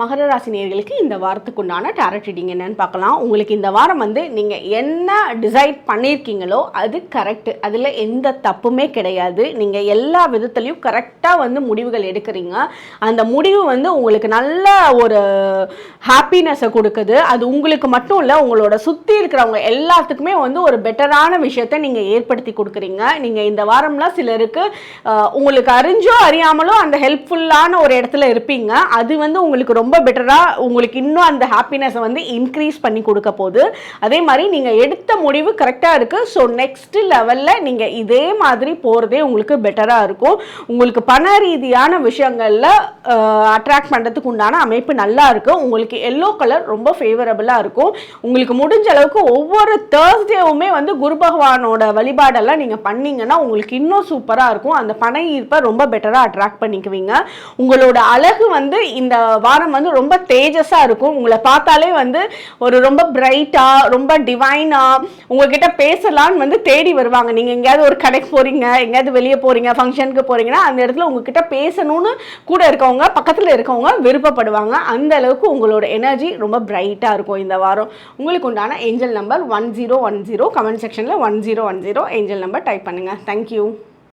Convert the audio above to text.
மகர ராசி நேர்களுக்கு இந்த வாரத்துக்கு உண்டான டேரட் ரீடிங் என்னன்னு பார்க்கலாம். உங்களுக்கு இந்த வாரம் வந்து நீங்கள் என்ன டிசைட் பண்ணியிருக்கீங்களோ அது கரெக்ட் அதில் எந்த தப்புமே கிடையாது. நீங்கள் எல்லா விதத்துலையும் கரெக்டாக வந்து முடிவுகள் எடுக்கிறீங்க. அந்த முடிவு வந்து உங்களுக்கு நல்ல ஒரு ஹாப்பினஸை கொடுக்குது. அது உங்களுக்கு மட்டும் இல்லை உங்களோட சுற்றி இருக்கிறவங்க எல்லாத்துக்குமே வந்து ஒரு பெட்டரான விஷயத்தை நீங்கள் ஏற்படுத்தி கொடுக்குறீங்க. நீங்கள் இந்த வாரம்லாம் சிலருக்கு உங்களுக்கு அறிஞ்சோ அறியாமலோ அந்த ஹெல்ப்ஃபுல்லான ஒரு இடத்துல இருப்பீங்க. அது வந்து உங்களுக்கு ரொம்ப ரொம்ப பெட்டராக உங்களுக்கு இன்னும் அந்த ஹாப்பினஸை வந்து இன்க்ரீஸ் பண்ணி கொடுக்க போகுது. அதே மாதிரி நீங்கள் எடுத்த முடிவு கரெக்டாக இருக்குது ஸோ நெக்ஸ்ட் லெவலில் நீங்கள் இதே மாதிரி போகிறதே உங்களுக்கு பெட்டராக இருக்கும். உங்களுக்கு பண ரீதியான விஷயங்களில் அட்ராக்ட் பண்ணுறதுக்கு உண்டான அமைப்பு நல்லா இருக்கும் உங்களுக்கு எல்லோ கலர் ரொம்ப ஃபேவரபுளாக இருக்கும். உங்களுக்கு முடிஞ்ச அளவுக்கு ஒவ்வொரு தேர்ஸ்டேவுமே வந்து குரு பகவானோட வழிபாடெல்லாம் நீங்கள் பண்ணீங்கன்னா உங்களுக்கு இன்னும் சூப்பராக இருக்கும். அந்த பண ஈர்ப்பை ரொம்ப பெட்டராக அட்ராக்ட் பண்ணிக்குவீங்க. உங்களோட அழகு வந்து இந்த வாரம் வந்து ரொம்ப தேஜஸாக இருக்கும். உங்களை பார்த்தாலே வந்து ஒரு ரொம்ப பிரைட்டாக ரொம்ப டிவைனாக உங்ககிட்ட பேசலான்னு வந்து தேடி வருவாங்க. நீங்கள் எங்கேயாவது ஒரு கடைக்கு போகிறீங்க எங்கேயாவது வெளியே போகிறீங்க ஃபங்க்ஷனுக்கு போகிறீங்கன்னா அந்த இடத்துல உங்ககிட்ட பேசணும்னு கூட இருக்கவங்க பக்கத்தில் இருக்கவங்க விருப்பப்படுவாங்க. அந்த அளவுக்கு உங்களோட எனர்ஜி ரொம்ப பிரைட்டாக இருக்கும் இந்த வாரம். உங்களுக்கு உண்டான angel number one zero one zero comment செக்ஷனில் one zero one zero angel number type பண்ணுங்கள் தேங்க்யூ